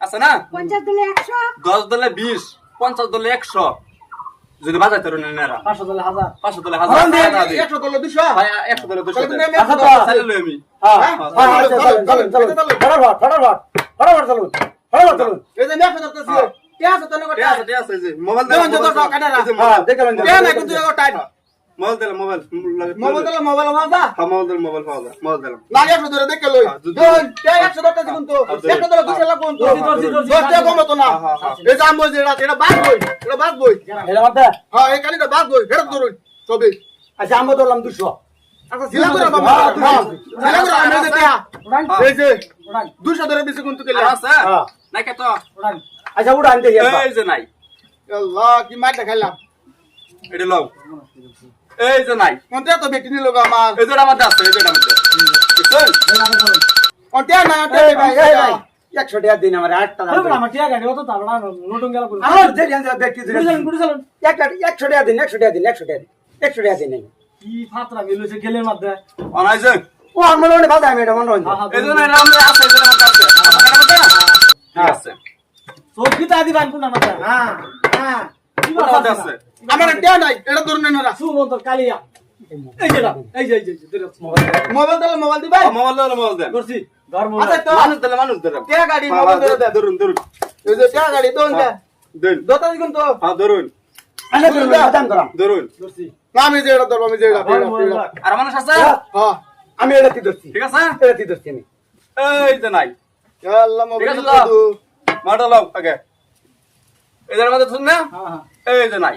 আছে না পঞ্চাশ দলে একশো একশো যদি বাজাইতে পারো নেনারা পাঁচশো দলে হাজার পাঁচশো ಮೊಬೈಲ್ ದಲ್ಲ ಮೊಬೈಲ್ ಮೊಬೈಲ್ ದಲ್ಲ ಮೊಬೈಲ್ ಮಾದ ಹಾ ಮೊಬೈಲ್ ದಲ್ಲ ಮೊಬೈಲ್ ಹೌದ ಮೊಬೈಲ್ ದಲ್ಲ ನಾಳೆ ಎಷ್ಟು ದೂರ ದೇಕ್ಕೆ ಲೋಯ್ ದೋನ್ ಟೇಕ್ ಸದತ ಸಿಗುಂತು ಎಷ್ಟು ದೂರ ಗುಸೆ ಲ ಕೊಂತು ದೋಸ್ತಿ ದೋಸ್ತಿ ಕೊಂತು ನಾ ಏ ಜಾಮ್ ಬೋಯ್ ಜೆಡಾ এটা বাদ বই এটা বাদ বই এটা বাদ হ্যাঁ এই কালিটা বাদ বই আচ্ছা উড়ান কি মারটা খাইলাম এটা লও। এই যে নাই। অন্তে তো বেটি নিল আমার? এই যে আমার দাস এই যে আমার দাস। অন্তে না অন্তে ভাই এই ভাই। একশো টাকা দিন আমার আটটা একশো টাকা দিন একশো টাকা দিন একশো টাকা দিন একশো টাকা দিন। কি ফাতরা মিলেছে গেলের মধ্যে। অনাইছে ও আমার মনে ভালো আমি এটা মনে হয় এই জন্য নাম আছে এই জন্য হ্যাঁ, হ্যাঁ। আছে হ্যাঁ, ঠিক আছে। সব তা দিবান কোন না হ্যাঁ হ্যাঁ। কি কথা আছে। আমার টিয়া নাই এটা ধরুন না সুমন্ত কালিয়া এই যে এই যে এই যে ধরে। মোবাইল দিলে মোবাইল দিবাই হ্যাঁ, মোবাইল দিলাম, মোবাইল দেন। ধরছি ধর্ম আচ্ছা তো মানুষ দিলে মানুষ দিলাম। টিয়া গাড়ি হ্যাঁ, মোবাইল হ্যাঁ, ধরে ধরুন, ধরুন। এই যে টিয়া গাড়ি তো হ্যাঁ, দেন। দতা কিন্তু হ্যাঁ, ধরুন, আরে ধরুন, ধরাম। ধরুন। ধরছি না আমি যে এটা ধরবো আমি যে এটা আর মানুষ আছে? হ্যাঁ আমি এটা কি ধরছি ঠিক আছে? এটা কি ধরছি আমি এই যে নাই। আল্লাহ মোবাইল তো? মাটা লাও আগে। এটার মধ্যে ধরুন না? হ্যাঁ হ্যাঁ এই যে নাই।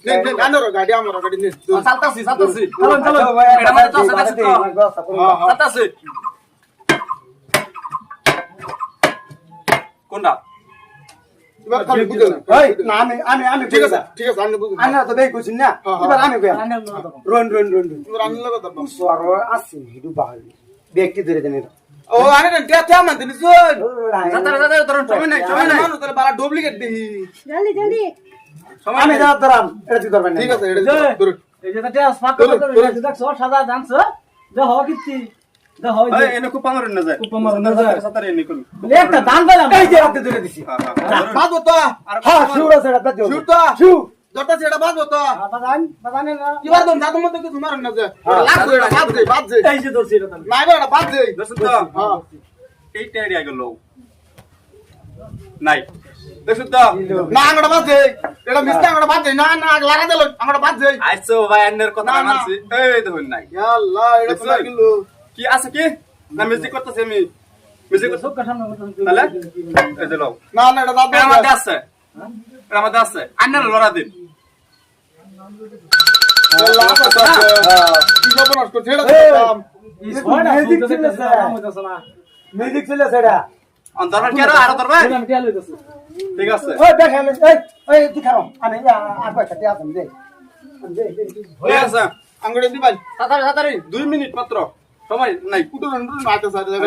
হ্যাঁ। কোনটা? আমি আমি আমি ঠিক আছে ঠিক আছে আমি বুঝি আমি তো দেই কইছি না। এবার আমি কই রন রন রন রন। আমি লাগা দাও সর আছে হিডু বাহাই ব্যক্তি ধরে দেন এটা ও আনে না টিয়া টিয়া মান দিনি শুন সাতারে, সাতারে, ধরুন, সময় নাই, সময় নাই। মানুষ তাহলে বালা ডুপ্লিকেট দিই জলদি জলদি সময় আমি নেই। যা ধরাম এটা তুই ধরবেন না। ঠিক আছে এটা ধরুন এই যে স্পাট ধরুন, করে। দেখছ সাদা জানছো যে হ কিত্তি যে হয় এই, এনে খুব পাঙরের না যায়। পাঙরের না যায়। সাতারে, এনে করুন। একটা দান পেলাম এই যে রাতে ধরে দিছি হ্যাঁ, হ্যাঁ, হ্যাঁ। বাজবো তো আর হ্যাঁ শিউর আছে দিও শুট তো শিউ তোরটা সেটা বাঁচবো তো। হ্যাঁ, কি বার দম দাদু মতো কিছু না যে। হ্যাঁ, লাগ এটা বাদ দে বাদ দে। এই যে দর্শি এটা না এটা বাদ দে। দর্শন তো? এই টাইরি আগে লও নাই। তো? না দে। এটা দে। না না লাগা দেলো দে। আইছো ভাই কথা মানছি। এই দেখুন নাই। এটা কি আছে কি? না মিউজিক করতেছি আমি। মিউজিক না না এটা আছে। আছে। আন্নার লড়া দিন। মিউজিক ছিল সেটা অন্তর্বান কেন আর অন্তর্বান ঠিক আছে ওই দেখ আমি এই এই দেখাও আমি আর মিনিট মাত্র সময় নাই কুটুর আটে সাড়ে জায়গা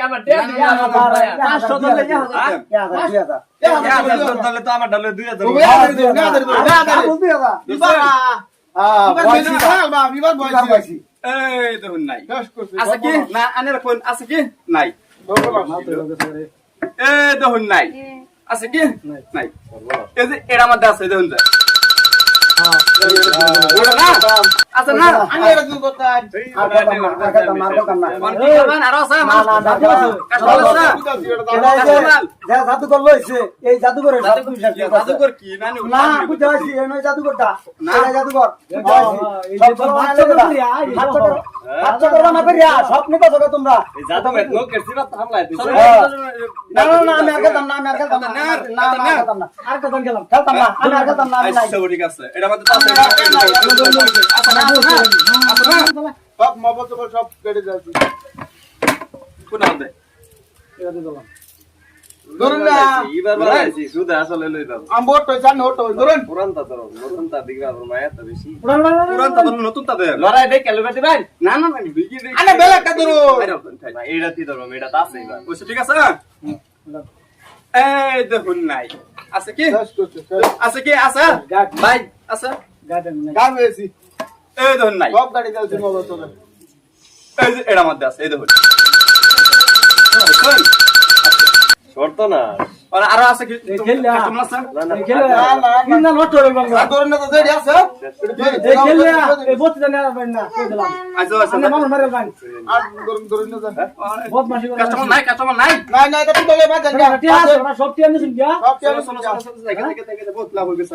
আমার টেপ দিবেন আমার ভাই পাঁচশো ধরলে যা হবে। ইয়া দা ইয়া দা তাহলে তো আমার ডালে 2000 ও ভাই আদর দিও না আদর দিও না আদর দিও বলতে দাদা বিবাহ হ্যাঁ বিবাহ বয়সী দিনা না বা বিবাহ বিবাহ বয়সী বয়সী এই দেখুন নাই আছে কি না আনে রাখুন আছে কি নাই এই দেখুন নাই আছে কি? নাই। এই যে এর মধ্যে আছে দেখুন যে। ওটা না? আছে না আমি এটা কি আর কথা না কথা না কথা না কি খাবেন আরও আছে না না না এই যে যা জাদুকর লইছে এই সব কিছু শেষ করে দিছে। জাদুকর কি না না বুঝতে এই নয় জাদুকরটা না। এটা জাদুকর এই যে তোর বাচ্চা আয়, এই বাচ্চা। করো- বাচ্চা করবা না করিয়া সব নিতে হবে তোমরা হ্যাঁ। না না না আমি আর খেলতাম না আমি আর খেলতাম না না না আমি আর খেলতাম না কথা খেলাম খেলতাম না আমি আর খেলতাম না আমি নাই আচ্ছা ঠিক আছে এটা মধ্যে তো আছে না আছে না সব সব কেটে যাচ্ছে কোন এটা দিয়ে দিলাম। ধরুন না এবার বলাইছি শুধু আসলে লই দাও আম্বর তো জান হতো ধরুন পুরান তা ধরো নতুন তা দিগরা আর মায়া তা বেশি উড়ান, উড়ান, উড়ান, পুরান তা ধরো নতুন তা দে লড়াই দে কেলবে দিবেন না না না বিগি দে আরে বেলাটা ধরুন এইটা তি ধরো এটা তা আছে এবার ঠিক আছে? এই দেখুন নাই আছে কি? আছে? কি আছে ভাই আছে? গার্ডেন। এই দেখুন নাই। সব গাড়ি এই যে এটার মধ্যে আছে এই দেখুন শর্ত না। আর আরও আছে কি? খেললে, না, না তো দেরি আছে। না, কই দিলাম। আর না কাস্টমার নাই কাস্টমার নাই। তো সব। সব বহুত লাভ গেছে